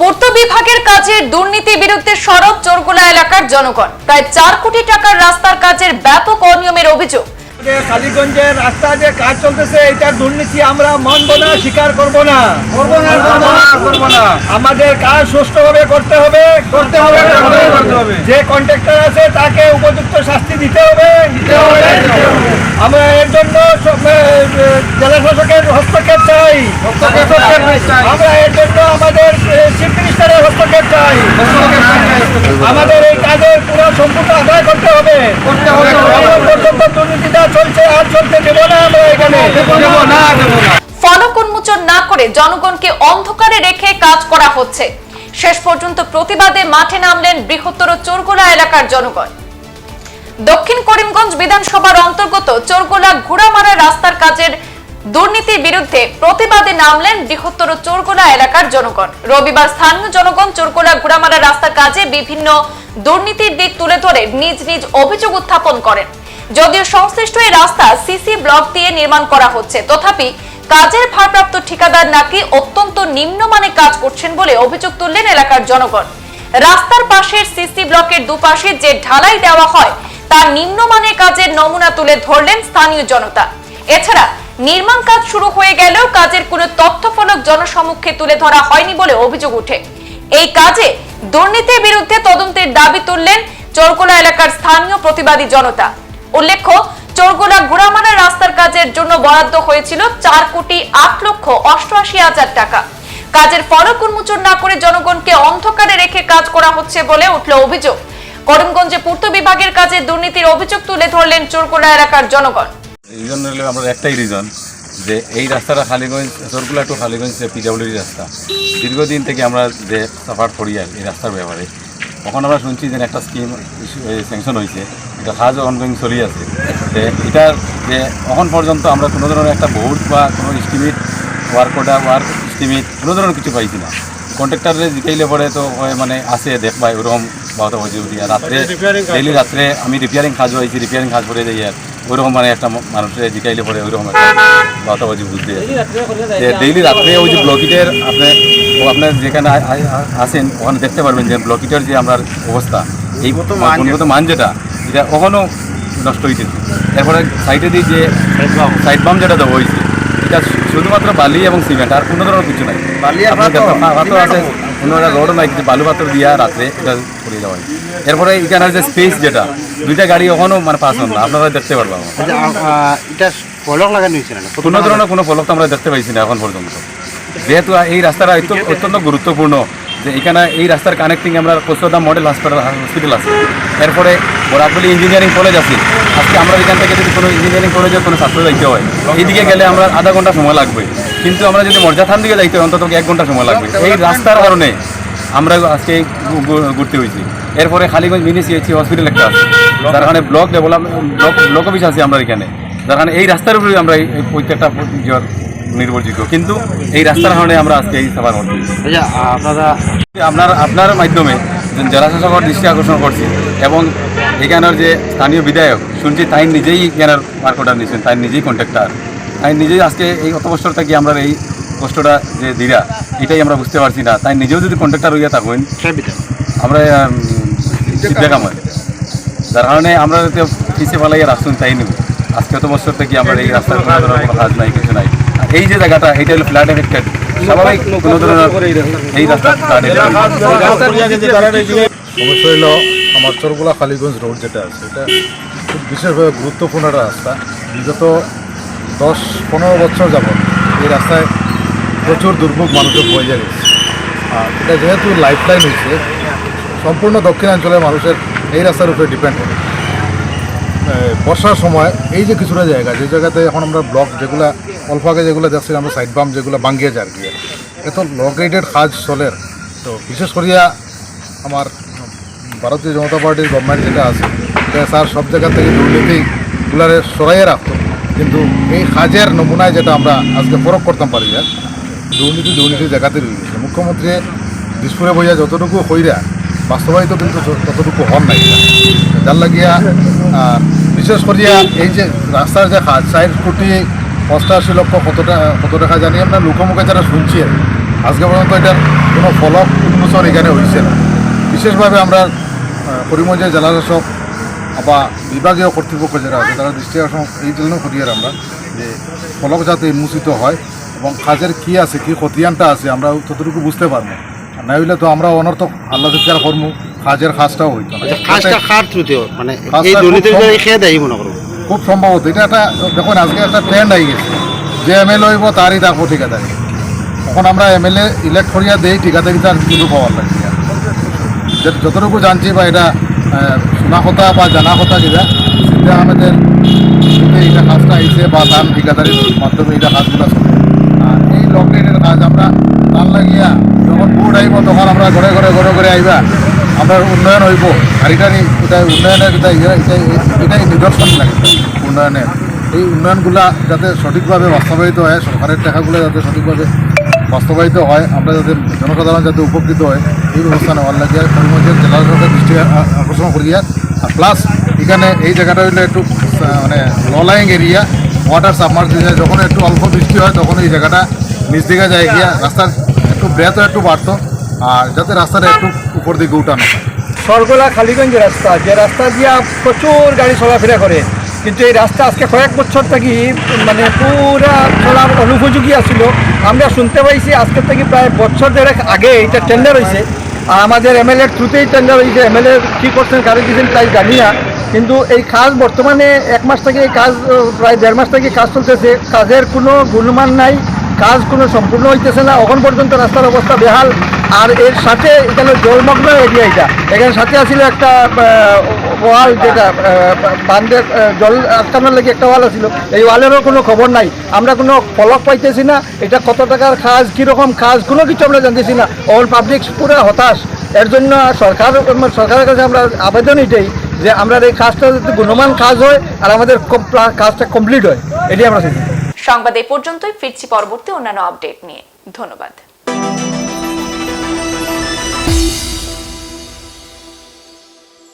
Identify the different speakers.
Speaker 1: পূর্ত বিভাগের কাজের দুর্নীতি বিরুদ্ধে সরব চোরগোলা এলাকার জনগণ। প্রায় চার কোটি টাকার রাস্তার কাজের ব্যাপক অনিয়মের অভিযোগ।
Speaker 2: কালীগঞ্জের রাস্তা যে কাজ চলতেছে এটা দুর্নীতি আমরা মানব না স্বীকার করব না। করব না আমাদের কাজ সুষ্ঠুভাবে করতে হবে করতে হবে যে কন্ট্রাক্টর আছে তাকে উপযুক্ত শাস্তি দিতে হবে। দিতে হবে আমরা এর জন্য জেলা শাসকের হস্তক্ষেপ চাই। আমরা এর জন্য আমাদের চিফ মিনিস্টারের হস্তক্ষেপ চাই আমাদের এই কাজের পুরো সম্পূর্ণ আদায় করতে হবে। করতে হবে পর্যন্ত দুর্নীতিটা চলছে আর চলতে দেবো না আমরা এখানে। দেবো না দেবো না
Speaker 1: ফলক উন্মোচন না করে জনগণকে অন্ধকারে রেখে কাজ করা হচ্ছে। শেষ পর্যন্ত প্রতিবাদে মাঠে নামলেন বৃহত্তর চোরগোলা এলাকার জনগণ। দক্ষিণ করিমগঞ্জ বিধানসভার অন্তর্গত চোরগোলা ঘোড়ামারা রাস্তার কাজের দুর্নীতির বিরুদ্ধে প্রতিবাদে নামলেন বৃহত্তর চোরগোলা এলাকার জনগণ। রবিবার স্থানীয় জনগণ চোরগোলা ঘোড়ামারা রাস্তার কাজে বিভিন্ন দুর্নীতির দিক তুলে ধরে নিজ নিজ অভিযোগ উত্থাপন করেন। যদিও সংশ্লিষ্ট এই রাস্তা সিসি ব্লক দিয়ে নির্মাণ করা হচ্ছে, তথাপি কাজের ভারপ্রাপ্ত ঠিকাদার নাকি অত্যন্ত নিম্নমানের কাজ করছেন বলে অভিযোগ তুললেন এলাকার জনগণ। রাস্তার পাশের সিসি ব্লকের দুপাশে যে ঢালাই দেওয়া হয় তা নিম্নমানের কাজের নমুনা তুলে ধরলেন স্থানীয় জনতা। এছাড়া নির্মাণ কাজ শুরু হয়ে গেলেও কাজের কোনো তথ্যফলক জনসমক্ষে তুলে ধরা হয়নি বলে অভিযোগ উঠে এই কাজে দুর্নীতির বিরুদ্ধে তদন্তের দাবি তুললেন চরকোলা এলাকার স্থানীয় প্রতিবাদী জনতা। উল্লেখ্য, চোরগোলা ঘোড়ামারা রাস্তার কাজের জন্য বরাদ্দ হয়েছিল চার কোটি আট লক্ষ অষ্টআশি হাজার টাকা। কাজের ফলক উন্মোচন না করে জনগণকে অন্ধকারে রেখে কাজ করা হচ্ছে বলে উঠল অভিযোগ। করিমগঞ্জে পূর্ত বিভাগের কাজে দুর্নীতির অভিযোগ তুলে ধরলেন চোরগোলা এলাকার জনগণ।
Speaker 3: রিজন হলো আমরা একটাই রিজন যে এই রাস্তাটা খালিগঞ্জ সরকুলা টু খালিগঞ্জ পিডাব্লিউডি রাস্তা দীর্ঘদিন থেকে আমরা যে সাফার করি আর এই রাস্তার ব্যাপারে তখন আমরা শুনছি যে একটা স্কিম স্যাংশন হয়েছে এটা কাজও অনগোয়িং চলি আছে যে এটার যে এখন পর্যন্ত আমরা কোনো ধরনের একটা বোর্ড বা কোনো estimate work order work estimate কোনো ধরনের কিছু পাইছি না। কন্ট্রাক্টারে জিকাইলে পরে তো মানে আসে দেখবাই ওরকম বহুত হয়েছে রাত্রে ডেইলি রাত্রে আমি রিপেয়ারিং কাজ হয়েছি রিপেয়ারিং কাজ করে যাই আর ওইরকম মানে একটা মানুষের জিকাইলে পরে ওইরকম একটা হয়েছে বুঝতে যে ডেইলি রাত্রে ওই যে ব্লকিটের আপনি ও আপনার যেখানে আসেন ওখানে দেখতে পারবেন যে ব্লকিটের যে আমার অবস্থা এই গুণগত মান যেটা। এটা কখনো নষ্ট হয়েছে এরপরে সাইডে দিয়ে যে সাইড বাম যেটা দেওয়া হয়েছে এটা শুধুমাত্র বালি এবং সিমেন্ট আর কোনো ধরনের কিছু নাই। পা- আছে। কোনো একটা রোড নাই কিছু বালু পাথর দিয়া রাত্রে এটা করে দেওয়া হয়। এরপরে এখানে যে স্পেস যেটা দুইটা গাড়ি ওখানেও মানে পাস হন না আপনারা দেখতে পারবেন
Speaker 4: আচ্ছা, এটা ফলক লাগানো হয়েছে না?
Speaker 3: কোনো ধরনের কোনো ফলক তো আমরা দেখতে পাইছি না এখন পর্যন্ত। যেহেতু এই রাস্তাটা অত্য- অত্যন্ত গুরুত্বপূর্ণ যে এখানে এই রাস্তার কানেক্টিং আমরা কোস্তদাম মডেল হসপিটাল হসপিটাল আছে। এরপরে বরাকবলি ইঞ্জিনিয়ারিং কলেজ আছে। আজকে আমরা এখান থেকে যদি কোনো ইঞ্জিনিয়ারিং কলেজে কোনো ছাত্র যাইতে হয় এইদিকে গেলে আমরা আধা ঘণ্টা সময় লাগবে। কিন্তু আমরা যদি মর্যাদান দিকে যাইতে অন্তত এক ঘণ্টা সময় লাগবে। এই রাস্তার কারণে আমরা আজকে ঘুরতে হয়েছি। এরপরে খালিগঞ্জ মিনি সিএইচসি হসপিটাল একটা আছে। যার কারণে block development block block office আছে আমরা এখানে। যার কারণে এই রাস্তার উপরে আমরা এই প্রত্যেকটা নির্ভরযোগ্য। কিন্তু এই রাস্তার কারণে আমরা আজকে এই সভা করছি
Speaker 4: আচ্ছা আপনারা
Speaker 3: আপনার আপনার মাধ্যমে জেলা শাসকের দৃষ্টি আকর্ষণ করছি এবং এখানের যে স্থানীয় বিধায়ক শুনছি তাই নিজেই এখানের মার্ক অর্ডার নিয়েছেন তাই নিজেই কন্ট্রাক্টার তাই নিজেই আজকে এই অত বছর থেকে আমরা এই কষ্টটা যে দিরা এটাই আমরা বুঝতে পারছি না। তাই নিজেও যদি কন্ট্রাক্টার হইয়া থাকুন আমরা হয় যার কারণে আমরা পিছিয়ে পালাইয়া রাখছুন তাই নেব আজকে অত বছর থেকে আমরা এই রাস্তার কোনো ধরনের কোনো কাজ নাই কিছু নাই। এই যে জায়গাটা এটা হলো ফ্ল্যাট এফেক্টেড স্বাভাবিক কোনো ধরনের এই রাস্তা ফ্ল্যাট
Speaker 5: হলো আমার চরগুলা কালীগঞ্জ রোড যেটা আছে এটা খুব বিশেষভাবে গুরুত্বপূর্ণ একটা রাস্তা। বিগত দশ পনেরো বছর যাবত এই রাস্তায় প্রচুর দুর্ভোগ মানুষের বয়ে গেছে আর এটা যেহেতু লাইফ লাইন হয়েছে, সম্পূর্ণ দক্ষিণাঞ্চলের মানুষের এই রাস্তার উপরে ডিপেন্ড করে। বর্ষার সময় এই যে কিছুটা জায়গা, যে জায়গাতে এখন আমরা ব্লক যেগুলা, অল্প আগে যেগুলো দেখছি, আমরা সাইড বাম যেগুলো ভাঙ্গিয়ে যায় কি। এত লোকেটেড কাজ চলের তো বিশেষ করিয়া আমার ভারতীয় জনতা পার্টির গভর্নমেন্ট যেটা আছে স্যার সব জায়গা থেকে দুর্নীতিগুলারে সরাইয়ে রাখতো। কিন্তু এই কাজের নমুনায় যেটা আমরা আজকে ফরক করতাম পারি না দুর্নীতি দুর্নীতির জায়গাতে রয়ে গেছে। মুখ্যমন্ত্রী দিসপুরে বইয়া যতটুকু হইরা, বাস্তবায়িত কিন্তু ততটুকু হন নাই। যার লাগিয়া বিশেষ করিয়া এই যে রাস্তার যে কাজ চার কোটি অষ্টাশি লক্ষ কত টাকা কত টাকা জানি আমরা লোকমুখে যারা শুনছি, আজকে পর্যন্ত এটার কোনো ফলক উন্মোচন এখানে হয়েছে না। বিশেষভাবে আমরা করিমগঞ্জের জেলা শাসক বা বিভাগীয় কর্তৃপক্ষ যারা আছে তারা দৃষ্টি আকর্ষণ এই জন্য করি আর আমরা যে ফলক যাতে উন্মোচিত হয় এবং কাজের কি আছে কি খতিয়ানটা আছে আমরা ততটুকু বুঝতে পারব। না হইলে তো আমরা অনর্থক আল্লাহ চিৎকার কর্ম কাজের কাজটাও হইতো
Speaker 4: থ্রুতেও মানে
Speaker 5: খুব সম্ভবত এটা একটা দেখুন আজকে একটা ট্রেন্ড আই গেছে। যে এম এল হইব তারই থাকব ঠিকাদারি। এখন আমরা এম এল এ ইলেক্ট করিয়া দেই ঠিকাদারি তার কিছু পাওয়ার লাগে যতটুকু জানছি বা এটা শোনা কথা বা জানা কথা যেটা সেটা আমাদের এটা কাজটা আইছে বা ধান ঠিকাদারির মাধ্যমে এটা কাজগুলো চলে। আর এই লকডাউনের কাজ আমরা ধান লাগিয়া যখন বুট আইব তখন আমরা ঘরে ঘরে ঘরে ঘরে আইবা, আমরা উন্নয়ন হইব। আর এটারই এটা উন্নয়নের এটা ইয়ে- এটা এটাই নিদর্শন লাগে উন্নয়নের। এই উন্নয়নগুলা যাতে সঠিকভাবে বাস্তবায়িত হয়, সরকারের টাকাগুলো যাতে সঠিকভাবে বাস্তবায়িত হয়, আমরা যাতে জনসাধারণ যাতে উপকৃত হয়, এই ব্যবস্থা নেওয়ার লাগে। করিমগঞ্জের জেলা সরকার দৃষ্টি আকর্ষণ করিয়া আর। প্লাস এখানে এই জায়গাটা হইলে একটু মানে ললাইং এরিয়া ওয়াটার সাবমার্জ যখন একটু অল্প বৃষ্টি হয়, তখন এই জায়গাটা নিচ দিকে যায় গিয়া রাস্তার একটু ব্রেথও একটু বাড়তো, আর যাতে রাস্তাটা একটু উপর দিকে উঠানো হয়।
Speaker 2: সরগোলা খালিগঞ্জ রাস্তা, যে রাস্তা দিয়া প্রচুর গাড়ি চলাফেরা করে। কিন্তু এই রাস্তা আজকে কয়েক বছর থেকে মানে পুরা চলার অনুপযোগী আছিল। আমরা শুনতে পাইছি আজকে থেকে প্রায় বছর দেড়েক আগে এটা টেন্ডার হয়েছে আর আমাদের এমএলএর থ্রুতেই টেন্ডার হয়েছে এমএলএ কী করছেন কারও দিয়েছেন তাই জানি না কিন্তু এই কাজ বর্তমানে এক মাস থেকে এই কাজ প্রায় দেড় মাস থেকে কাজ চলতেছে। কাজের কোনো গুণমান নাই। কাজ কোনো সম্পূর্ণ হইতেছে না। এখন পর্যন্ত রাস্তার অবস্থা বেহাল। আর এর সাথে এখানে জলমগ্ন এরিয়া এটা। এখানে সাথে আছিল একটা ওয়াল যেটা বান্ধের জল আটকানোর লাগে একটা ওয়াল আছিল। এই ওয়ালেরও কোনো খবর নাই। আমরা কোনো ফলক পাইতেছি না। এটা কত টাকার কাজ কীরকম কাজ কোনো কিছু আমরা জানতেছি না। অল পাবলিক পুরো হতাশ। এর জন্য সরকার, সরকারের কাছে আমরা আবেদন এটাই যে আমরা এই কাজটা যাতে গুণমান কাজ হয় আর আমাদের কাজটা কমপ্লিট হয়। এটাই আমরা
Speaker 1: সংবাদ এই পর্যন্তই, ফিরছি পরবর্তী অন্যান্য আপডেট নিয়ে। ধন্যবাদ।